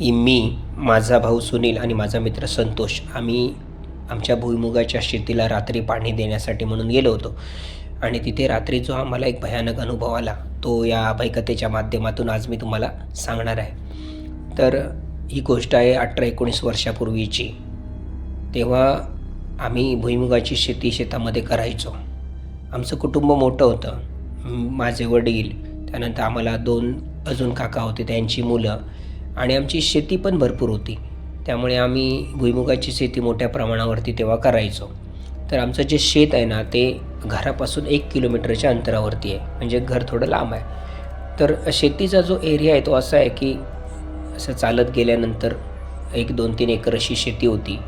मी माझा भाऊ सुनील आणि माझा मित्र संतोष आम्ही आमच्या भुईमुगाच्या शेतीला रात्री पाणी देण्यासाठी म्हणून गेलो होतो. आणि तिथे रात्री जो आम्हाला एक भयानक अनुभव आला तो या भयकथेच्या माध्यमातून आज मी तुम्हाला सांगणार आहे. तर ही गोष्ट आहे अठरा एकोणीस वर्षापूर्वीची. तेव्हा आम्ही भुईमुगाची शेती शेतामध्ये करायचो. आमचं कुटुंब मोठं होतं. माझे वडील त्यानंतर आम्हाला दोन अजून काका होते त्यांची मुलं. आणि आमची शेती पण भरपूर होती. त्यामुळे आम्ही भुईमुगाची शेती मोठ्या प्रमाणावरती तेव्हा करायचो. तर आमचं जे शेत आहे ना ते घरापासून एक किलोमीटरच्या अंतरावरती आहे. म्हणजे घर थोडं लांब आहे. तर शेतीचा जो एरिया आहे तो असा आहे की असं चालत गेल्यानंतर एक दोन तीन एकर अशी शेती होती.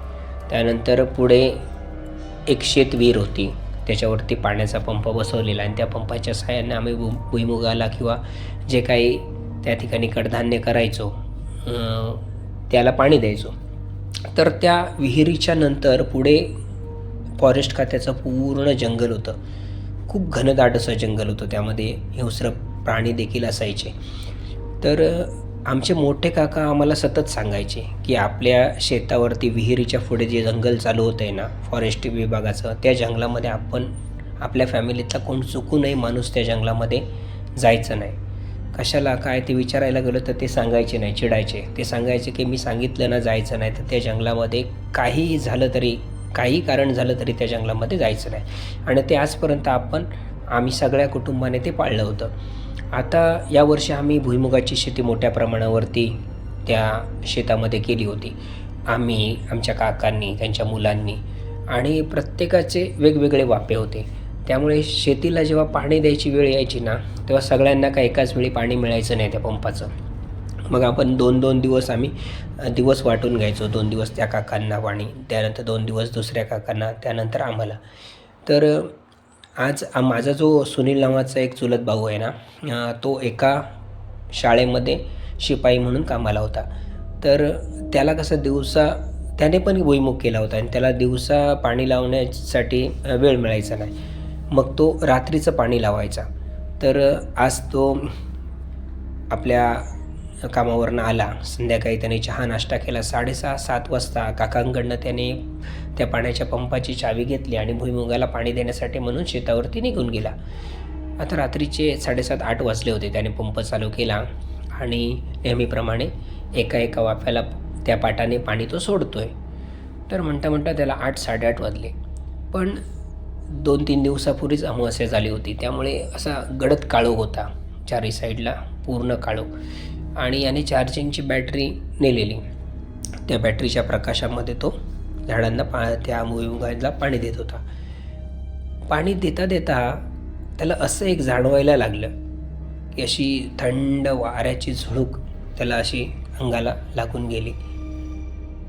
त्यानंतर पुढे एक शेत विहीर होती. त्याच्यावरती पाण्याचा पंप बसवलेला आणि त्या पंपाच्या सहाय्याने आम्ही भुईमुगाला किंवा जे काही त्या ठिकाणी कडधान्य करायचो त्याला पाणी द्यायचो. तर त्या विहिरीच्या नंतर पुढे फॉरेस्ट खात्याचं पूर्ण जंगल होतं. खूप घनदाट असं जंगल होतं त्यामध्ये. हिंस्र प्राणी देखील असायचे. तर आमचे मोठे काका आम्हाला सतत सांगायचे की आपल्या शेतावरती विहिरीच्या पुढे जे जंगल चालू होतं आहे ना फॉरेस्ट विभागाचं त्या जंगलामध्ये आपण आपल्या फॅमिलीतला कोण चुकूनही माणूस त्या जंगलामध्ये जायचं नाही. कशाला काय ते विचारायला गेलो तर ते सांगायचे नाही चिडायचे. ते सांगायचे की मी सांगितलं ना जायचं नाही तर त्या जंगलामध्ये काहीही झालं तरी काही कारण झालं तरी त्या जंगलामध्ये जायचं नाही. आणि ते आजपर्यंत आपण आम्ही सगळ्या कुटुंबाने ते पाळलं होतं. आता यावर्षी आम्ही भुईमुगाची शेती मोठ्या प्रमाणावरती त्या शेतामध्ये केली होती. आम्ही आमच्या काकांनी त्यांच्या मुलांनी आणि प्रत्येकाचे वेगवेगळे वापे होते. त्यामुळे शेतीला जेव्हा पाणी द्यायची वेळ यायची ना तेव्हा सगळ्यांना काय एकाच वेळी पाणी मिळायचं नाही त्या पंपाचं? मग आपण दोन दोन दिवस आम्ही दिवस वाटून घ्यायचो. दोन दिवस त्या काकांना पाणी त्यानंतर दोन दिवस दुसऱ्या काकांना त्यानंतर आम्हाला. तर आज माझा जो सुनील नावाचा एक चुलत भाऊ आहे ना तो एका शाळेमध्ये शिपाई म्हणून कामाला होता. तर त्याला कसं दिवसा त्याने पण भुईमुख केला होता आणि त्याला दिवसा पाणी लावण्यासाठी वेळ मिळायचा नाही. मग तो रात्रीचं पाणी लावायचा. तर आज तो आपल्या कामावरनं आला. संध्याकाळी त्याने चहा नाश्ता केला. साडेसहा सात वाजता काकांकडनं त्याने त्या पाण्याच्या पंपाची चावी घेतली आणि भुईमुगाला पाणी देण्यासाठी म्हणून शेतावरती निघून गेला. आता रात्रीचे साडेसात आठ वाजले होते. त्याने पंप चालू केला आणि नेहमीप्रमाणे एका एका वाफ्याला त्या पाटाने पाणी तो सोडतोय. तर म्हणता म्हणता त्याला आठ साडेआठ वाजले. पण दोन तीन दिवसापूर्वीच अमावस्या झाली होती. त्यामुळे असा गडद काळोख होता चारही साईडला पूर्ण काळोख. आणि याने चार्जिंगची बॅटरी नेलेली. त्या बॅटरीच्या प्रकाशामध्ये तो झाडांना पा त्या भुईमुगाला पाणी देत होता. पाणी देता देता त्याला असं एक जाणवायला लागलं की अशी थंड वाऱ्याची झुळूक त्याला अशी अंगाला लागून गेली.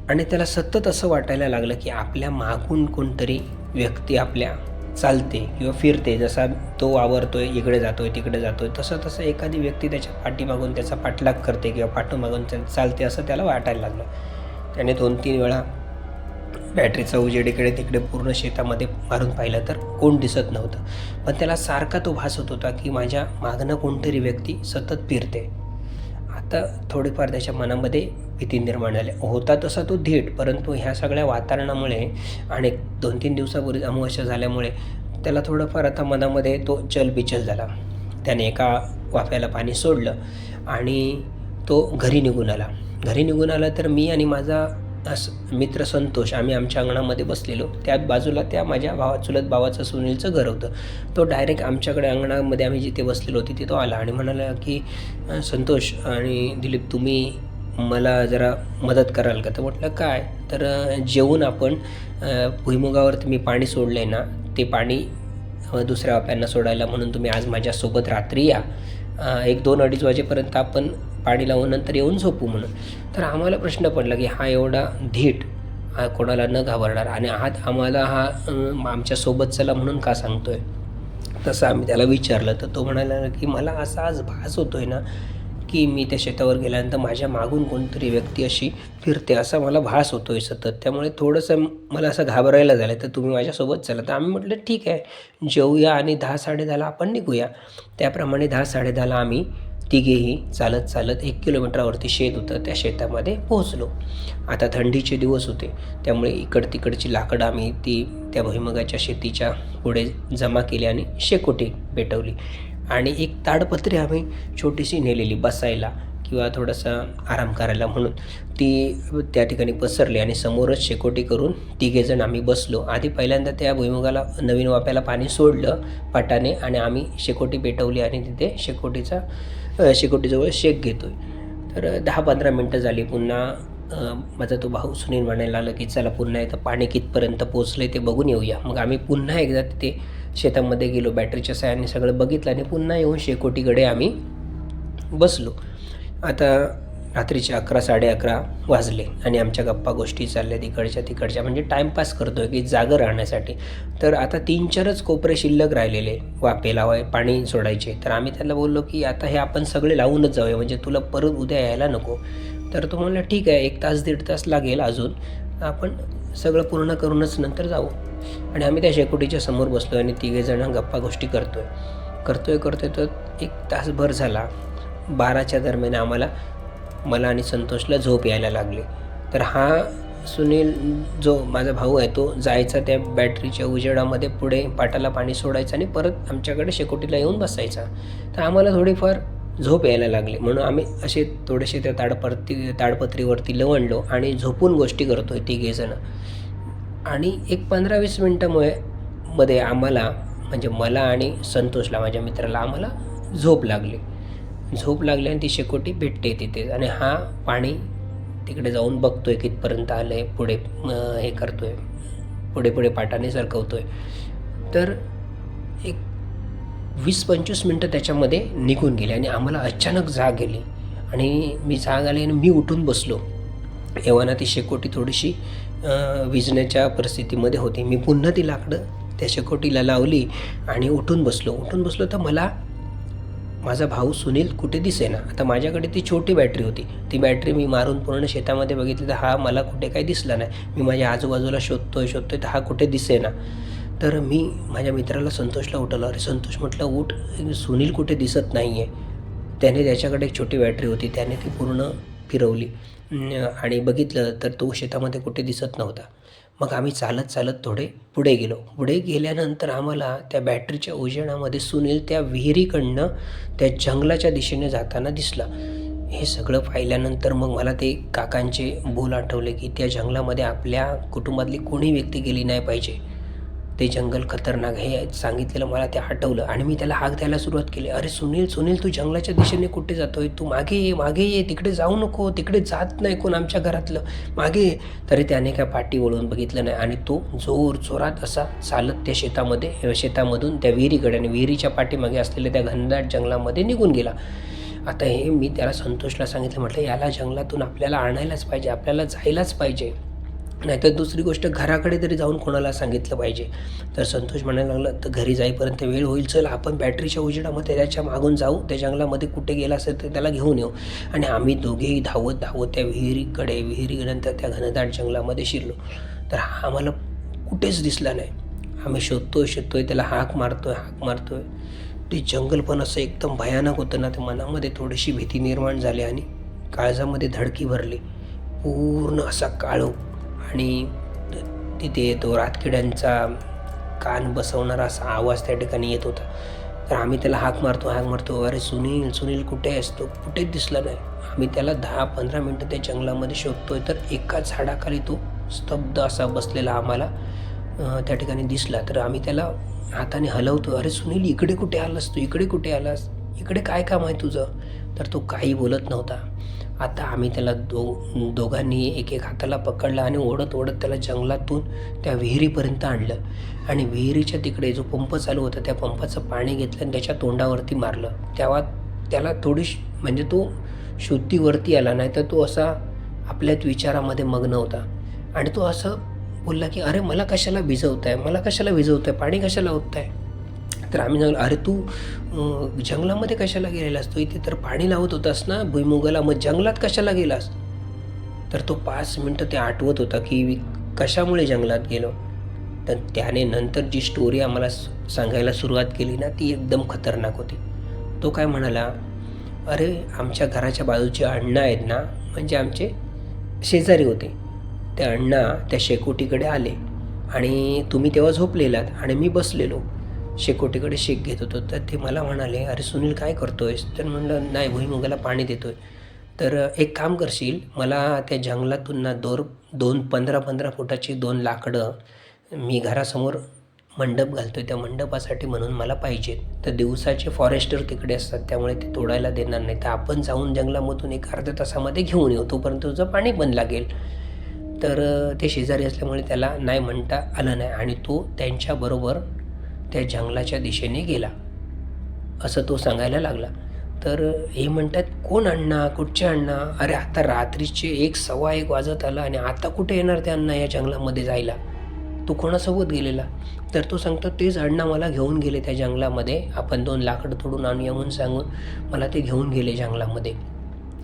आणि त्याला सतत असं वाटायला लागलं की आपल्या मागून कोणतरी व्यक्ती आपल्या चालते किंवा फिरते जसा तो वावरतोय इकडे जातोय तिकडे जातोय तसं तसं एखादी व्यक्ती त्याच्या पाठीमागून त्याचा पाठलाग करते किंवा पाठीमागून त्या चालते असं त्याला वाटायला लागलं. त्याने दोन तीन वेळा बॅटरीचा उजेड इकडे तिकडे पूर्ण शेतामध्ये मारून पाहिलं तर कोण दिसत नव्हतं. पण त्याला सारखा तो भास होत होता की माझ्या मागणं कोणतरी व्यक्ती सतत फिरते. आता थोडीफार त्याच्या मनामध्ये भीती निर्माण झाली. होता तसा तो धीट परंतु ह्या सगळ्या वातावरणामुळे आणि दोन तीन दिवसापूर्वी अमावस्या झाल्यामुळे त्याला थोडंफार आता मनामध्ये तो चलबिचल झाला. त्याने एका वाफ्याला पाणी सोडलं आणि तो घरी निघून आला. घरी निघून आला तर मी आणि माझा अस मित्र संतोष आम्ही आमच्या अंगणामध्ये बसलेलो. त्या बाजूला त्या माझ्या भावा चुलत भावाचं सुनीलचं घर होतं. तो डायरेक्ट आमच्याकडे अंगणामध्ये आम्ही जिथे बसलेलो होती तिथं आला आणि म्हणाला की संतोष आणि दिलीप तुम्ही मला जरा मदत कराल का? तर म्हटलं काय? तर जेवून आपण भुईमुगावरती मी पाणी सोडलं आहे ना ते पाणी दुसऱ्या वाप्यांना सोडायला म्हणून तुम्ही आज माझ्यासोबत रात्री या. एक दोन अडीच वाजेपर्यंत आपण पाणी लावून नंतर येऊन झोपू म्हणून. तर आम्हाला प्रश्न पडला की हा एवढा धीट हा कोणाला न घाबरणार? आणि आत आम्हाला हा आमच्यासोबत चला म्हणून का सांगतोय? तसं आम्ही त्याला विचारलं. तर तो म्हणाला की मला असा आज भास होतोय ना की मी त्या शेतावर गेल्यानंतर माझ्या मागून कोणतरी व्यक्ती अशी फिरते असा मला भास होतो आहे सतत. त्यामुळे थोडंसं मला असं घाबरायला झालं तर तुम्ही माझ्यासोबत चला. तर आम्ही म्हटलं ठीक आहे जेऊया आणि दहा साडेदहाला आपण निघूया. त्याप्रमाणे दहा साडेदहाला आम्ही तिघेही चालत चालत एक किलोमीटरवरती शेत होतं. त्या शेतामध्ये पोहोचलो. आता थंडीचे दिवस होते. त्यामुळे इकड तिकडची लाकडं आम्ही ती त्या भुईमगाच्या शेतीच्या पुढे जमा केली आणि शेकोटी पेटवली. आणि एक ताडपत्री आम्ही छोटीशी नेलेली बसायला किंवा थोडासा आराम करायला म्हणून. ती त्या ठिकाणी पसरली आणि समोरच शेकोटी करून तिघेजण आम्ही बसलो. आधी पहिल्यांदा त्या भुईमुगाला नवीन वाप्याला पाणी सोडलं पाटाने आणि आम्ही शेकोटी पेटवली आणि तिथे शेकोटीचा शेकोटीजवळ शेक घेतोय. तर दहा पंधरा मिनटं झाली पुन्हा माझा तो भाऊ सुनील म्हणायला लागला की चला पुन्हा इथं पाणी कितपर्यंत पोचलं ते बघून येऊया. मग आम्ही पुन्हा एकदा तिथे शेतामध्ये गेलो बॅटरीच्या साह्याने सगळं बघितलं आणि पुन्हा येऊन शेकोटीकडे आम्ही बसलो. आता रात्रीचे अकरा साडे अकरा वाजले आणि आमच्या गप्पा गोष्टी चालल्या तिकडच्या तिकडच्या. म्हणजे टाईमपास करतो आहे की जागं राहण्यासाठी. तर आता तीन चारच कोपरे शिल्लक राहिलेले वापे लावाय पाणी सोडायचे. तर आम्ही त्याला बोललो की आता हे आपण सगळे लावूनच जाऊया म्हणजे तुला परत उद्या यायला नको. तर तो म्हणला ठीक आहे एक तास दीड तास लागेल अजून. आपण सगळं पूर्ण करूनच नंतर जाऊ. आणि आम्ही त्या शेकोटीच्या समोर बसलो आणि तिघेजणं गप्पा गोष्टी करतोय. करतोय करतोय तर एक तासभर झाला. बाराच्या दरम्यान आम्हाला मला आणि संतोषला झोप यायला लागली. तर हा सुनील जो माझा भाऊ आहे तो जायचा त्या बॅटरीच्या उजेडामध्ये पुढे पाटाला पाणी सोडायचं आणि परत आमच्याकडे शेकोटीला येऊन बसायचा. तर आम्हाला थोडीफार झोप यायला लागली. म्हणून आम्ही असे थोडेसे त्या ताडपत्री ताडपत्रीवरती लवणलो आणि झोपून गोष्टी करतो आहे तिघेजणं आणि एक पंधरा वीस मिनटामुळे मध्ये आम्हाला म्हणजे मला आणि संतोषला माझ्या मित्राला आम्हाला झोप लागली. झोप लागली आणि ती शेकोटी भेटते तिथे. आणि हा पाणी तिकडे जाऊन बघतो आहे कितपर्यंत आलं आहे पुढे हे करतो आहे पुढे पुढे पाटाने सरकवतो आहे तर एक वीस पंचवीस मिनटं त्याच्यामध्ये निघून गेले आणि आम्हाला अचानक जाग गेली. आणि मी जाग आली आणि मी उठून बसलो. एव्हाना ती शेकोटी थोडीशी विजण्याच्या परिस्थितीमध्ये होती. मी पुन्हा ती लाकडं त्या शेकोटीला लावली आणि उठून बसलो. उठून बसलो तर मला माझा भाऊ सुनील कुठे दिसेना? आता माझ्याकडे ती छोटी बॅटरी होती. ती बॅटरी मी मारून पूर्ण शेतामध्ये बघितली तर हा मला कुठे काही दिसला नाही. मी माझ्या आजूबाजूला शोधतोय शोधतोय तर हा कुठे दिसेना? तर मी माझ्या मित्राला संतोषला उठवलं. अरे संतोष म्हटलं उठ सुनील कुठे दिसत नाही आहे त्याने त्याच्याकडे एक छोटी बॅटरी होती. त्याने ती पूर्ण फिरवली. आणि बघितलं तर तो शेतामध्ये कुठे दिसत नव्हता. मग आम्ही चालत चालत थोडे पुढे गेलो. पुढे गेल्यानंतर आम्हाला त्या बॅटरीच्या उजेडामध्ये सुनील त्या विहिरीकडनं त्या जंगलाच्या दिशेने जाताना दिसला. हे सगळं पाहिल्यानंतर मग मला ते काकांचे बोल आठवले की त्या जंगलामध्ये आपल्या कुटुंबातली कोणी व्यक्ती गेली नाही पाहिजे. ते जंगल खतरनाक हे सांगितलेलं मला ते आठवलं. आणि मी त्याला हाक द्यायला सुरुवात केली. अरे सुनील सुनील तू जंगलाच्या दिशेने कुठे जातोय? तू मागे ये मागे ये तिकडे जाऊ नको तिकडे जात नाही कोण आमच्या घरातलं. मागे ये. तरी त्याने काय पाठी वळून बघितलं नाही. आणि तो जोर जोरात असा चालत त्या शेतामध्ये शेतामधून त्या विहिरीकडे आणि विहिरीच्या पाठीमागे असलेल्या त्या घनदाट जंगलामध्ये निघून गेला. आता हे मी त्याला संतोषला सांगितलं. म्हटलं याला जंगलातून आपल्याला आणायलाच पाहिजे आपल्याला जायलाच पाहिजे. नाहीतर दुसरी गोष्ट घराकडे तरी जाऊन कोणाला सांगितलं पाहिजे. तर संतोष म्हणायला लागला तर घरी जाईपर्यंत वेळ होईल चल आपण बॅटरीच्या उजेडामध्ये त्याच्या मागून जाऊ त्या जंगलामध्ये कुठे गेला असेल तर त्याला घेऊन येऊ. आणि आम्ही दोघेही धावत धावत त्या विहिरीकडे विहिरीनंतर त्या घनदाट जंगलामध्ये शिरलो. तर हा आम्हाला कुठेच दिसला नाही. आम्ही शोधतोय शोधतोय त्याला हाक मारतोय हाक मारतोय. ते जंगल पण असं एकदम भयानक होतं ना ते मनामध्ये थोडीशी भीती निर्माण झाली आणि काळजामध्ये धडकी भरली. पूर्ण असा काळोख. आणि तिथे तो रातकिड्यांचा कान बसवणारा असा आवाज त्या ठिकाणी येत होता. तर आम्ही त्याला हाक मारतो हाक मारतो अरे सुनील सुनील कुठे आहेस? तो कुठेच दिसला नाही. आम्ही त्याला दहा पंधरा मिनटं त्या जंगलामध्ये शोधतोय तर एका झाडाखाली तो स्तब्ध असा बसलेला आम्हाला त्या ठिकाणी दिसला. तर आम्ही त्याला हाताने हलवतो अरे सुनील इकडे कुठे आलास तू? इकडे कुठे आलास? इकडे काय काम आहे तुझं? तर तो काही बोलत नव्हता. आता आम्ही त्याला दो दोघांनी एक एक हाताला पकडला आणि ओढत ओढत त्याला जंगलातून त्या विहिरीपर्यंत आणलं. आणि विहिरीच्या तिकडे जो पंप चालू होता त्या पंपाचं पाणी घेतलं आणि त्याच्या तोंडावरती मारलं. तेव्हा त्याला थोडीशी म्हणजे तो शुद्धीवरती आला नाही तर तो असा आपल्याच विचारामध्ये मग्न होता. आणि तो असं बोलला की अरे मला कशाला भिजवत आहे मला कशाला भिजवत आहे पाणी कशाला होत आहे तर आम्ही सांगलो अरे तू जंगलामध्ये कशाला गेलेलास तू इथे तर पाणी लावत होतास ना भुईमुगाला. मग जंगलात कशाला गेलास? तर तो पाच मिनटं ते आठवत होता की मी कशामुळे जंगलात गेलो. तर त्याने नंतर जी स्टोरी आम्हाला सांगायला सुरुवात केली ना ती एकदम खतरनाक होती. तो काय म्हणाला अरे आमच्या घराच्या बाजूचे अण्णा आहेत ना म्हणजे आमचे शेजारी होते. ते अण्णा त्या शेकोटीकडे आले आणि तुम्ही तेव्हा झोपलेलात आणि मी बसलेलो. शेकोटीकडे शेक घेत होतो. तर ते मला म्हणाले अरे सुनील काय करतोयस? तर म्हणलं नाही भुईमुगाला पाणी देतोय. तर एक काम करशील मला त्या जंगलातून ना दोर दोन पंधरा पंधरा फुटाची दोन लाकडं मी घरासमोर मंडप घालतोय. त्या मंडपासाठी म्हणून मला पाहिजेत तर दिवसाचे फॉरेस्टर तिकडे असतात त्यामुळे ते तोडायला देणार नाही. तर आपण जाऊन जंगलामधून एक अर्ध्या तासामध्ये घेऊन येऊ. तोपर्यंत तुझं पाणी पण लागेल. तर ते शेजारी असल्यामुळे त्याला नाही म्हणता आलं नाही. आणि तो त्यांच्याबरोबर त्या जंगलाच्या दिशेने गेला. असं तो सांगायला लागला. तर हे म्हणतात कोण अण्णा? कुठचे अण्णा? अरे आता रात्रीचे एक सव्वा एक वाजत आला आणि आता कुठे येणार ते अण्णा या जंगलामध्ये जायला? तू कोणासोबत गेलेला? तर तो सांगतो तेच अण्णा मला घेऊन गेले त्या जंगलामध्ये. आपण दोन लाकडं तोडून आणूया म्हणून सांगून मला ते घेऊन गेले जंगलामध्ये.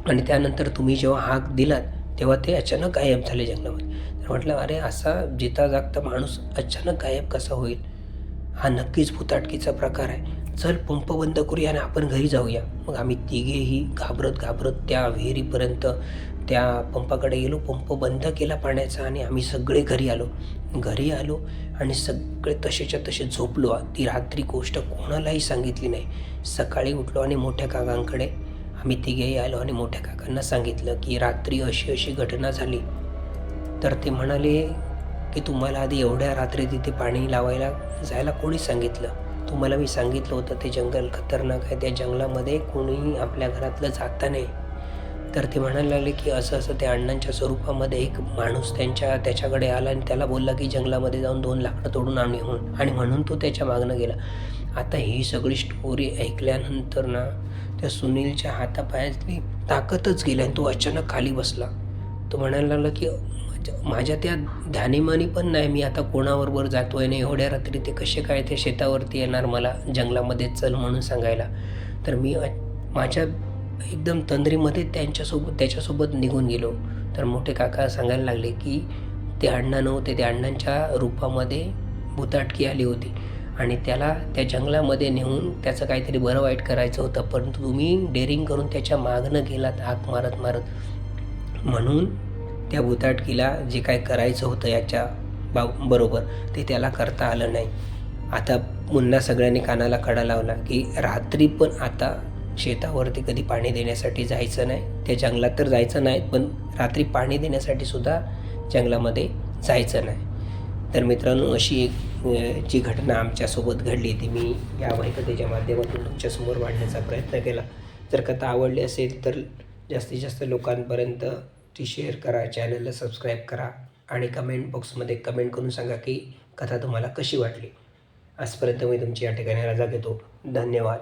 आणि त्यानंतर तुम्ही जेव्हा हाक दिलात तेव्हा ते अचानक गायब झाले जंगलामध्ये. तर म्हटलं अरे असा जिता जागता माणूस अचानक गायब कसा होईल? हा नक्कीच भुताटकीचा प्रकार आहे. चल पंप बंद करूया आणि आपण घरी जाऊया. मग आम्ही तिघेही घाबरत घाबरत त्या विहिरीपर्यंत त्या पंपाकडे गेलो. पंप बंद केला पाण्याचा आणि आम्ही सगळे घरी आलो. घरी आलो आणि सगळे तसेच्या तसे झोपलो. ती रात्री गोष्ट कोणालाही सांगितली नाही. सकाळी उठलो आणि मोठ्या काकांकडे आम्ही तिघेही आलो आणि मोठ्या काकांना सांगितलं की रात्री अशी अशी घटना झाली. तर ते म्हणाले की तुम्हाला आधी एवढ्या रात्री तिथे पाणी लावायला जायला कोणी सांगितलं? तुम्हाला मी सांगितलं होतं ते जंगल खतरनाक आहे त्या जंगलामध्ये कोणीही आपल्या घरातलं जाता नाही. तर ते म्हणायला लागले की असं असं त्या अण्णांच्या स्वरूपामध्ये एक माणूस त्यांच्या त्याच्याकडे आला आणि त्याला बोलला की जंगलामध्ये जाऊन दोन लाकडं तोडून आणू म्हणून आणि म्हणून तो त्याच्या मागणं गेला. आता ही सगळी स्टोरी ऐकल्यानंतर ना त्या सुनीलच्या हातापायातली ताकदच गेली आणि तो अचानक खाली बसला. तो म्हणायला लागला की माझ्या- त्या ध्यानीमानी पण नाही मी आता कोणाबरोबर जातो आहे आणि एवढ्या रात्री ते कसे काय ते शेतावरती येणार मला जंगलामध्ये चल म्हणून सांगायला. तर मी माझ्या एकदम तंद्रीमध्ये त्यांच्यासोबत त्याच्यासोबत निघून गेलो. तर मोठे काका सांगायला लागले की ते अण्णा नव्हते त्या अण्णांच्या रूपामध्ये भुताटकी आली होती आणि त्याला त्या जंगलामध्ये नेऊन त्याचं काहीतरी बरं वाईट करायचं होतं परंतु तुम्ही डेअरिंग करून त्याच्या मागणं गेलात हाक मारत मारत. म्हणून त्या भुताटकीला जे काय करायचं होतं याच्या बा बरोबर ते त्याला करता आलं नाही. आता पुन्हा सगळ्यांनी कानाला खडा लावला की रात्री पण आता शेतावरती कधी पाणी देण्यासाठी जायचं नाही. त्या जंगलात तर जायचं नाही पण रात्री पाणी देण्यासाठी सुद्धा जंगलामध्ये जायचं नाही. तर मित्रांनो अशी एक जी घटना आमच्यासोबत घडली ती मी या वैकतेच्या माध्यमातून तुमच्यासमोर मांडण्याचा प्रयत्न केला. जर कथा आवडली असेल तर जास्तीत जास्त लोकांपर्यंत ती शेअर करा चॅनलला सबस्क्राईब करा आणि कमेंट बॉक्समध्ये कमेंट करून सांगा की कथा तुम्हाला कशी वाटली. आजपर्यंत मी तुमची या ठिकाणी रजा घेतो. धन्यवाद.